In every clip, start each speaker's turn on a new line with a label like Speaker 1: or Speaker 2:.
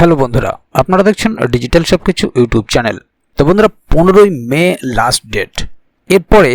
Speaker 1: Hello বন্ধুরা, আপনারা দেখছেন ডিজিটাল সব কিছু ইউটিউব চ্যানেল। তো বন্ধুরা, পনেরোই মে লাস্ট ডেট এরপরে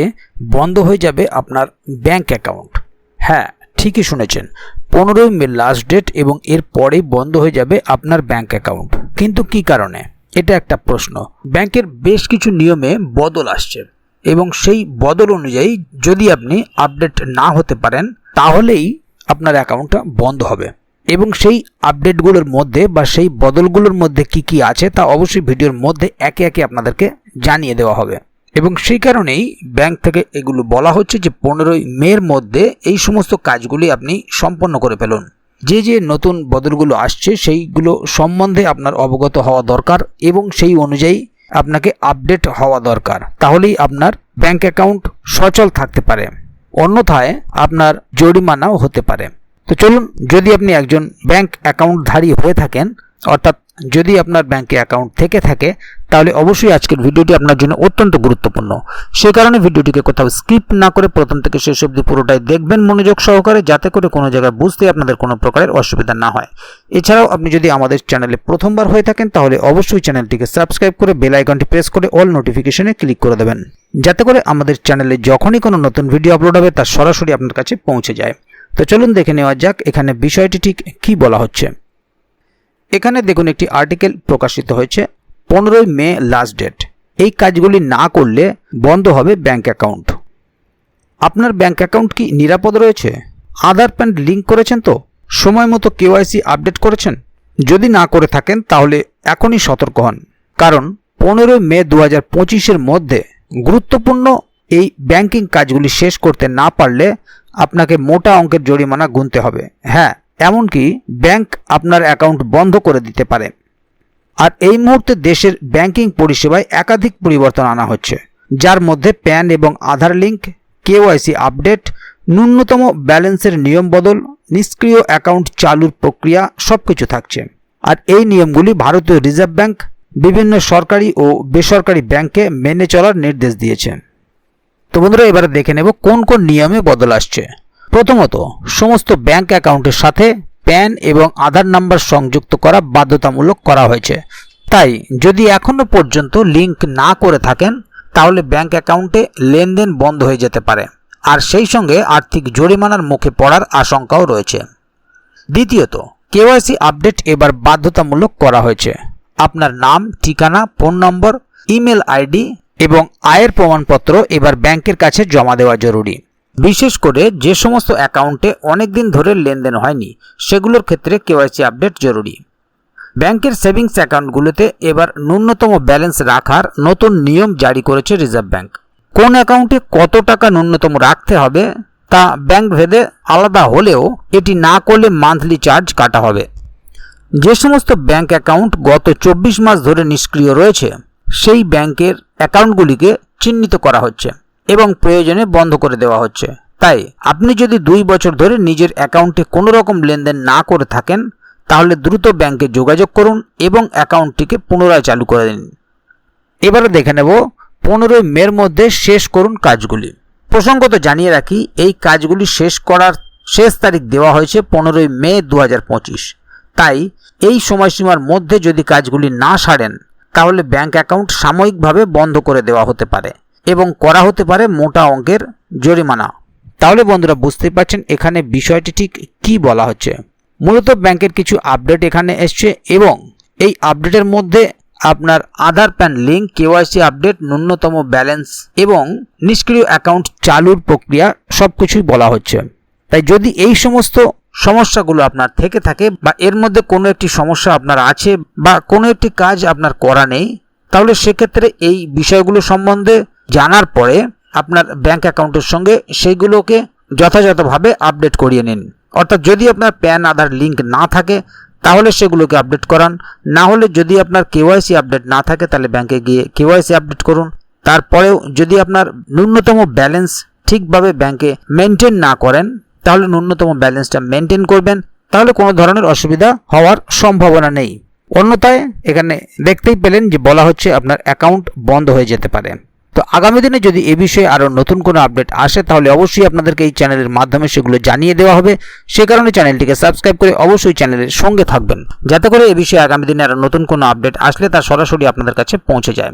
Speaker 1: বন্ধ হয়ে যাবে আপনার ব্যাংক অ্যাকাউন্ট হ্যাঁ ঠিকই শুনেছেন, পনেরোই মে লাস্ট ডেট এবং এরপরেই বন্ধ হয়ে যাবে আপনার ব্যাংক অ্যাকাউন্ট কিন্তু কি কারণে? এটা একটা প্রশ্ন। ব্যাংকের বেশ কিছু নিয়মে বদল আসছে এবং সেই বদল অনুযায়ী যদি আপনি আপডেট না হতে পারেন, তাহলেই আপনার অ্যাকাউন্টটা বন্ধ হবে। এবং সেই আপডেটগুলোর মধ্যে বা সেই বদলগুলোর মধ্যে কি কি আছে তা অবশ্যই ভিডিওর মধ্যে একে একে আপনাদেরকে জানিয়ে দেওয়া হবে। এবং সেই কারণেই ব্যাংক থেকে এগুলো বলা হচ্ছে যে পনেরোই মের মধ্যে এই সমস্ত কাজগুলি আপনি সম্পন্ন করে ফেলুন। যে যে নতুন বদলগুলো আসছে সেইগুলো সম্বন্ধে আপনার অবগত হওয়া দরকার এবং সেই অনুযায়ী আপনাকে আপডেট হওয়া দরকার। তাহলেই আপনার ব্যাংক অ্যাকাউন্ট সচল থাকতে পারে। অন্যথায় আপনার জরিমানাও হতে পারে। তো চলুন, যদি আপনি একজন ব্যাংক অ্যাকাউন্টধারী হয়ে থাকেন, অর্থাৎ যদি আপনার ব্যাংকে অ্যাকাউন্ট থেকে থাকে, তাহলে অবশ্যই আজকের ভিডিওটি আপনার জন্য অত্যন্ত গুরুত্বপূর্ণ। সে কারণে ভিডিওটিকে কোথাও স্কিপ না করে প্রথম থেকে শেষ অবধি পুরোটাই দেখবেন মনোযোগ সহকারে, যাতে করে কোনো জায়গায় বুঝতে আপনাদের কোনো প্রকারের অসুবিধা না হয়। এছাড়াও আপনি যদি আমাদের চ্যানেলে প্রথমবার হয়ে থাকেন, তাহলে অবশ্যই চ্যানেলটিকে সাবস্ক্রাইব করে বেল আইকনটি প্রেস করে অল নোটিফিকেশনে ক্লিক করে দেবেন। যাতে করে আমাদের চ্যানেলে যখনই কোনো নতুন ভিডিও আপলোড হবে, তা সরাসরি আপনার কাছে পৌঁছে যায়। তো চলুন দেখে নেওয়া যাক এখানে বিষয়টি ঠিক কী বলা হচ্ছে। এখানে দেখুন একটি আর্টিকেল প্রকাশিত হয়েছে, পনেরোই মে লাস্ট ডেট এই কাজগুলি না করলে বন্ধ হবে ব্যাংক অ্যাকাউন্ট আপনার ব্যাংক অ্যাকাউন্ট কি নিরাপদ রয়েছে? আধার প্যান লিঙ্ক করেছেন তো? সময় মতো কেওয়াইসি আপডেট করেছেন? যদি না করে থাকেন, তাহলে এখনই সতর্ক হন। কারণ পনেরোই মে দু হাজার পঁচিশের মধ্যে গুরুত্বপূর্ণ এই ব্যাংকিং কাজগুলি শেষ করতে না পারলে আপনাকে মোটা অঙ্কের জরিমানা গুনতে হবে। হ্যাঁ এমনকি ব্যাংক আপনার অ্যাকাউন্ট বন্ধ করে দিতে পারে। আর এই মুহূর্তে দেশের ব্যাংকিং পরিষেবায় একাধিক পরিবর্তন আনা হচ্ছে, যার মধ্যে প্যান এবং আধার লিঙ্ক কেওয়াইসি আপডেট, ন্যূনতম ব্যালেন্সের নিয়ম বদল, নিষ্ক্রিয় অ্যাকাউন্ট চালুর প্রক্রিয়া সব কিছু থাকছে। আর এই নিয়মগুলি ভারতীয় রিজার্ভ ব্যাংক, বিভিন্ন সরকারি ও বেসরকারি ব্যাংকে মেনে চলার নির্দেশ দিয়েছে। তো বন্ধুরা, এবারে দেখে নেব কোন কোন নিয়মে বদল আসছে। প্রথমত, সমস্ত ব্যাংক অ্যাকাউন্টের সাথে প্যান এবং আধার নাম্বার সংযুক্ত করা বাধ্যতামূলক করা হয়েছে। তাই, যদি এখনও পর্যন্ত লিংক না করে থাকেন, তাহলে ব্যাংক অ্যাকাউন্টে লেনদেন বন্ধ হয়ে যেতে পারে। আর সেই সঙ্গে আর্থিক জরিমানার মুখে পড়ার আশঙ্কাও রয়েছে। দ্বিতীয়ত কেওয়াইসি আপডেট এবার বাধ্যতামূলক করা হয়েছে। আপনার নাম, ঠিকানা ফোন নম্বর ইমেল আইডি এবং আয়ের প্রমাণপত্র এবার ব্যাংকের কাছে জমা দেওয়া জরুরি। বিশেষ করে যে সমস্ত অ্যাকাউন্টে অনেক দিন ধরে লেনদেন হয়নি, সেগুলোর ক্ষেত্রে কেওয়াইসি আপডেট জরুরি। ব্যাংকের সেভিংস অ্যাকাউন্টগুলোতে এবার ন্যূনতম ব্যালেন্স রাখার নতুন নিয়ম জারি করেছে রিজার্ভ ব্যাংক। কোন অ্যাকাউন্টে কত টাকা ন্যূনতম রাখতে হবে, তা ব্যাংক ভেদে আলাদা হলেও এটি না করলে মান্থলি চার্জ কাটা হবে। যে সমস্ত ব্যাংক অ্যাকাউন্ট গত চব্বিশ মাস ধরে নিষ্ক্রিয় রয়েছে সেই ব্যাংকের অ্যাকাউন্টগুলিকে চিহ্নিত করা হচ্ছে এবং প্রয়োজনে বন্ধ করে দেওয়া হচ্ছে। তাই, আপনি যদি দুই বছর ধরে নিজের অ্যাকাউন্টে কোনো রকম লেনদেন না করে থাকেন, তাহলে দ্রুত ব্যাংকে যোগাযোগ করুন এবং অ্যাকাউন্টটিকে পুনরায় চালু করে দিন। এবারে দেখে নেব, পনেরোই মের মধ্যে শেষ করুন কাজগুলি। প্রসঙ্গত জানিয়ে রাখি, এই কাজগুলি শেষ করার শেষ তারিখ দেওয়া হয়েছে পনেরোই মে দু হাজার পঁচিশ। তাই, এই সময়সীমার মধ্যে যদি কাজগুলি না সারেন তাহলে ব্যাংক অ্যাকাউন্ট সাময়িকভাবে বন্ধ করে দেওয়া হতে পারে এবং করা হতে পারে মোটা অঙ্কের জরিমানা। তাহলে বন্ধুরা বুঝতেই পারছেন এখানে বিষয়টি ঠিক কি বলা হচ্ছে। মূলত ব্যাংকের কিছু আপডেট এখানে এসছে এবং এই আপডেটের মধ্যে আপনার Aadhaar PAN link KYC update ন্যূনতম ব্যালেন্স এবং নিষ্ক্রিয় অ্যাকাউন্ট চালুর প্রক্রিয়া সব কিছুই বলা হচ্ছে। তাই যদি এই সমস্ত সমস্যাগুলো আপনার থেকে থাকে বা এর মধ্যে কোনো একটি সমস্যা আপনার আছে বা কোনো একটি কাজ আপনার করা নেই, তাহলে সেক্ষেত্রে এই বিষয়গুলো সম্বন্ধে জানার পরে আপনার ব্যাংক অ্যাকাউন্টের সঙ্গে সেইগুলোকে যথাযথভাবে আপডেট করিয়ে নিন। অর্থাৎ যদি আপনার প্যান আধার লিঙ্ক না থাকে, তাহলে সেগুলোকে আপডেট করান। না হলে যদি আপনার কেওয়াইসি আপডেট না থাকে, তাহলে ব্যাংকে গিয়ে কেওয়াইসি আপডেট করুন। তারপরেও যদি আপনার ন্যূনতম ব্যালেন্স ঠিকভাবে ব্যাংকে মেনটেন না করেন তাহলে ন্যূনতম ব্যালেন্সটা মেনটেন করবেন, তাহলে কোনো ধরনের অসুবিধা হওয়ার সম্ভাবনা নেই। অন্যথায় এখানে দেখতেই পেলেন যে বলা হচ্ছে আপনার অ্যাকাউন্ট বন্ধ হয়ে যেতে পারে। তো আগামী দিনে যদি এ বিষয়ে আরও নতুন কোনো আপডেট আসে, তাহলে অবশ্যই আপনাদেরকে এই চ্যানেলের মাধ্যমে সেগুলো জানিয়ে দেওয়া হবে। সে কারণে চ্যানেলটিকে সাবস্ক্রাইব করে অবশ্যই চ্যানেলের সঙ্গে থাকবেন, যাতে করে এ বিষয়ে আগামী দিনে আরও নতুন কোনো আপডেট আসলে তা সরাসরি আপনাদের কাছে পৌঁছে যায়।